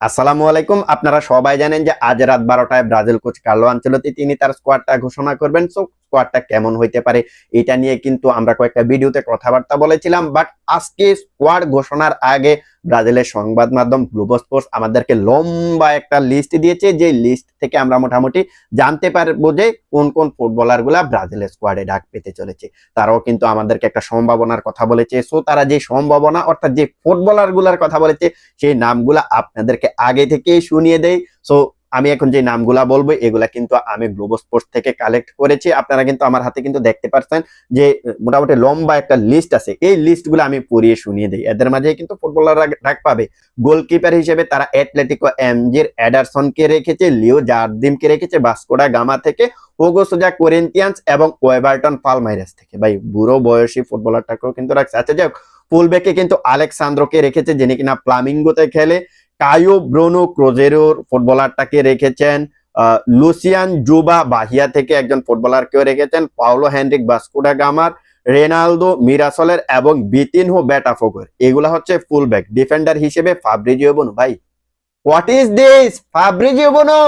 আসসালামু আলাইকুম। আপনারা সবাই জানেন যে আজ রাত বারোটায় ব্রাজিল কোচ কার্লো আঞ্চলতি তিনি তার স্কোয়াডটা ঘোষণা করবেন। সো স্কোয়াডটা কেমন হইতে পারে, এটা নিয়ে কিন্তু আমরা কয়েকটা ভিডিওতে কথাবার্তা বলেছিলাম। বাট আজকে স্কোয়াড ঘোষণার আগে ব্রাজিলের সংবাদ মাধ্যম গ্লোবো স্পোর্টস আমাদেরকে লম্বা একটা লিস্ট দিয়েছে, যে লিস্ট থেকে আমরা মোটামুটি জানতে পারব যে কোন কোন ফুটবলারগুলা ব্রাজিলের স্কোয়াডে ডাক পেতে চলেছে। তারাও কিন্তু আমাদেরকে একটা সম্ভাবনার কথা বলেছে। সো তারা যে সম্ভাবনা, অর্থাৎ যে ফুটবলারগুলার কথা বলেছে, সেই নামগুলা আপনাদেরকে আগে থেকেই শুনিয়ে দেয় সো আমি এখন যে নামগুলা বলব, এগুলা কিন্তু আমি গ্লোবো স্পোর্টস থেকে কালেক্ট করেছি। আপনারা কিন্তু আমার হাতে কিন্তু দেখতে পাচ্ছেন যে, মোটামুটি লম্বা একটা লিস্ট আছে। এই লিস্টগুলো আমি পড়িয়ে শুনিয়ে দিই। এদের মাঝে কিন্তু ফুটবলাররা ডাক পাবে। গোলকিপার হিসেবে তারা অ্যাটলেটিকো এমজির অ্যাডারসনকে রেখেছে লিও জার্দিমকে রেখেছে বাস্কোডা গামা থেকে ওগো সোজা কোরিন্থিয়ান্স এবং ওয়েবার্টন পালমাইরাস থেকে। ভাই, বুড়ো বয়সী ফুটবলারটাকেও কিন্তু রাখছে। আচ্ছা যাই হোক ফুলব্যাকে কিন্তু আলেক্সান্দ্রকে রেখেছে, যিনি কিনা প্লামিঙ্গোতে খেলে। কায়ো ব্রোনো ক্রোজেরোর ফুটবলারটাকে রেখেছেন লুসিয়ান জুবা বাহিয়া থেকে একজন ফুটবলারকেও রেখেছেন, পাওলো হেনরিক বাস্কুডা গামার, রেনালদো মিরাসলের এবং বিতিনহো ব্যাটাফোকর এগুলা হচ্ছে ফুলব্যাক ডিফেন্ডার হিসেবে ফাব্রিজিও বনু। ভাই what is this Fabricio Bruno!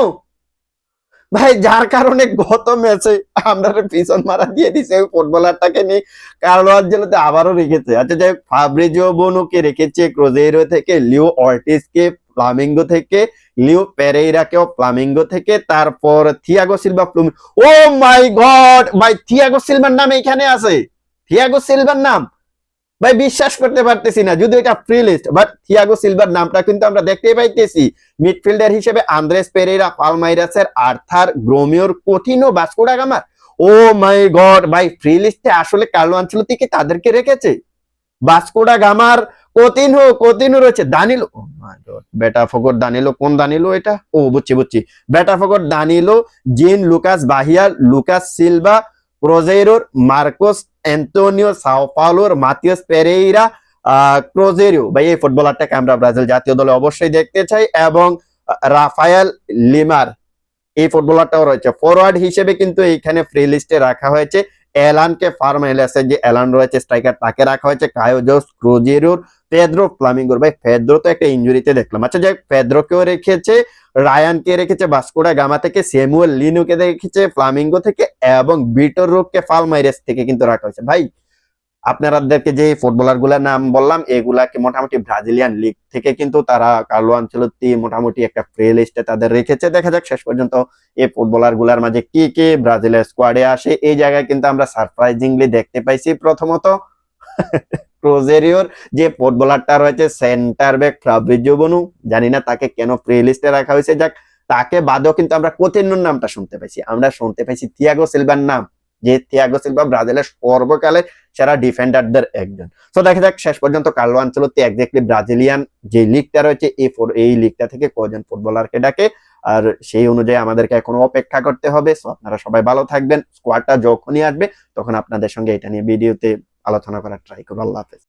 ভাই যার কারণে গত ম্যাচে আমরা পিছন মারা দিয়ে দিছে ওই ফুটবলারটাকে নিয়ে কার্লো আঞ্জেলোতে আবারও রেখেছে। আচ্ছা যাই হোক, ফাব্রিজিও বনুকে রেখেছে ক্রোজেরো থেকে লিও অর্টিসকে ফ্লামিঙ্গো থেকে লিও পেরেইরাকেও ফ্লামিঙ্গো থেকে তারপর থিয়াগো সিলভা ফ্লুমি ও মাই গড! ভাই থিয়াগো সিলভার নাম এখানে আছে। থিয়াগো সিলভার নাম। ভাই, বিশ্বাস করতে পারতেছি না যদি এটা ফ্রি লিস্ট বাট থিয়াগো সিলভার নামটা কিন্তু আমরা দেখতেই পাইতেছি। মিডফিল্ডার হিসেবে আন্দ্রেস পেরেরা পালমাইরাসের আর্থার গ্রোমিওর কঠিন ও বাস্কোডা গামার ও মাই গড, ভাই ফ্রি লিস্টে আসলে কার্লো আঞ্চলতি কি তাদেরকে রেখেছে? বাস্কোডা গামার কতিনহো কতিনহো রয়েছে দানিলো বেটা ফকর দানিলো কোন দানিলো এটা? ও, বুঝছি বুঝছি। বেটা Fakhar Danilo Jean Lucas Bahia Lucas Silva ক্রোজেরোর Marcos Antonio সাও পাওলোর মাতিয়াস পেরেইরা ক্রোজেরিও ভাই, এই ফুটবলারটাকে আমরা ব্রাজিল জাতীয় দলে অবশ্যই দেখতে চাই এবং রাফায়েল লিমার এই ফুটবলারটাও রয়েছে। ফরওয়ার্ড হিসেবে কিন্তু এইখানে ফ্রি লিস্টে রাখা হয়েছে। এলানকে ফার্ম এলাসের যে এলান রয়েছে, স্ট্রাইকার তাকে রাখা হয়েছে কায়োজোস ক্রুজেরুর পেদ্রো ফ্লামিঙ্গোর। ভাই ফেদ্রো তো একটা ইঞ্জুরিতে দেখলাম। আচ্ছা যাই ফেদ্রোকেও রেখেছে, রায়ানকে রেখেছে, বাস্কোডা গামা থেকে সেমুয়েল লিনুকে রেখেছে, ফ্লামিঙ্গো থেকে এবং বিটর রোগকে ফালমাইরেস থেকে কিন্তু রাখা হয়েছে। ভাই আপনারাদেরকে যে ফুটবলারগুলার নাম বললাম, এগুলাকে মোটামুটি ব্রাজিলিয়ান লিগ থেকে কিন্তু তারা কার্লো আঞ্চলতি মোটামুটি একটা ফ্রি লিস্টে তাদের রেখেছে। দেখা যাক শেষ পর্যন্ত এই ফুটবলারগুলার মাঝে কি কি ব্রাজিলের স্কোয়াডে আসে। এই জায়গায় কিন্তু আমরা সারপ্রাইজিংলি দেখতে পাইছি প্রথমত ক্রোজেরিওর যে ফুটবলারটা রয়েছে সেন্টার ব্যাক ফ্রাব্রিজিও বনু জানি না তাকে কেন ফ্রি লিস্টে রাখা হয়েছে। যাক, তাকে বাদেও কিন্তু আমরা কোতিন্নুর নামটা শুনতে পাইছি। আমরা শুনতে পাইছি থিয়াগো সিলভার নাম। যে থিয়াগো সিলভা ব্রাজিলের সেরা ডিফেন্ডারদের একজন। তো দেখা যাক, শেষ পর্যন্ত কার্লো একজাক্টলি ব্রাজিলিয়ান যে লিগটা রয়েছে, এই এই লিগটা থেকে কজন ফুটবলারকে ডাকে, আর সেই অনুযায়ী আমাদেরকে এখনও অপেক্ষা করতে হবে। সো আপনারা সবাই ভালো থাকবেন স্কোয়াডটা যখনই আসবে, তখন আপনাদের সঙ্গে এটা নিয়ে ভিডিওতে আলোচনা করার ট্রাই করব। আল্লাহ হাফেজ।